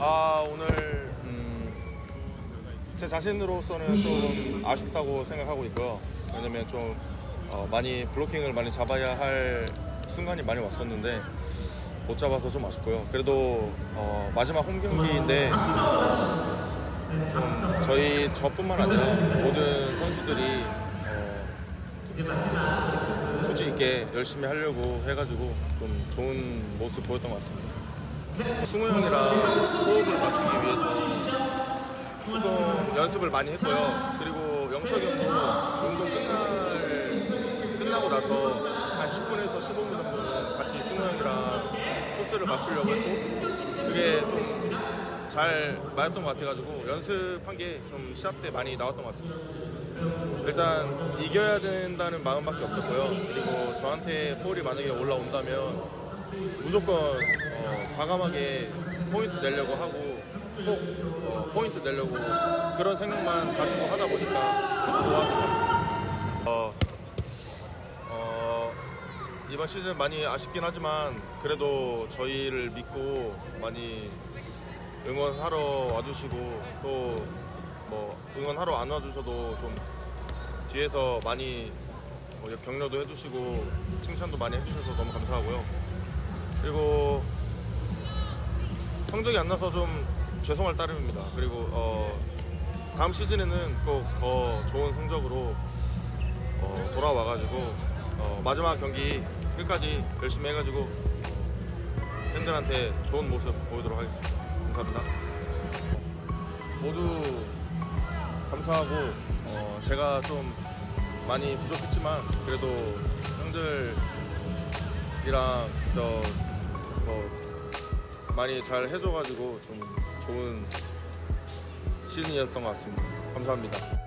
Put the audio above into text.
아 오늘 음, 제 자신으로서는 좀 아쉽다고 생각하고 있고요. 왜냐면 좀 어, 많이 블로킹을 많이 잡아야 할 순간이 많이 왔었는데 못 잡아서 좀 아쉽고요. 그래도 어, 마지막 홈 경기인데 좀 저희 저뿐만 아니라 모든 선수들이 어, 투지 있게 열심히 하려고 해가지고 좀 좋은 모습 보였던 것 같습니다. 승우 형이랑 운동 연습을 많이 했고요. 그리고 영석이 형도 운동 끝날, 끝나고 나서 한 10분에서 15분 정도는 같이 승우 형이랑 코스를 맞추려고 했고 그게 좀 잘 맞았던 것 같아가지고 연습한 게 좀 시합 때 많이 나왔던 것 같습니다. 일단 이겨야 된다는 마음밖에 없었고요. 그리고 저한테 볼이 만약에 올라온다면 무조건 어, 과감하게 포인트 내려고 하고 꼭 어, 포인트 내려고 그런 생각만 가지고 하다 보니까 같습니다. 어, 어, 이번 시즌 많이 아쉽긴 하지만 그래도 저희를 믿고 많이 응원하러 와주시고 또 뭐 응원하러 안 와주셔도 좀 뒤에서 많이 뭐 격려도 해주시고 칭찬도 많이 해주셔서 너무 감사하고요. 그리고 성적이 안 나서 좀 죄송할 따름입니다. 그리고 어, 다음 시즌에는 꼭 더 좋은 성적으로 어, 돌아와가지고 어, 마지막 경기 끝까지 열심히 해가지고 어, 팬들한테 좋은 모습 보이도록 하겠습니다. 감사합니다. 모두 감사하고 어, 제가 좀 많이 부족했지만 그래도 형들이랑 저 뭐, 많이 잘 해줘가지고 좀 좋은 시즌이었던 것 같습니다. 감사합니다.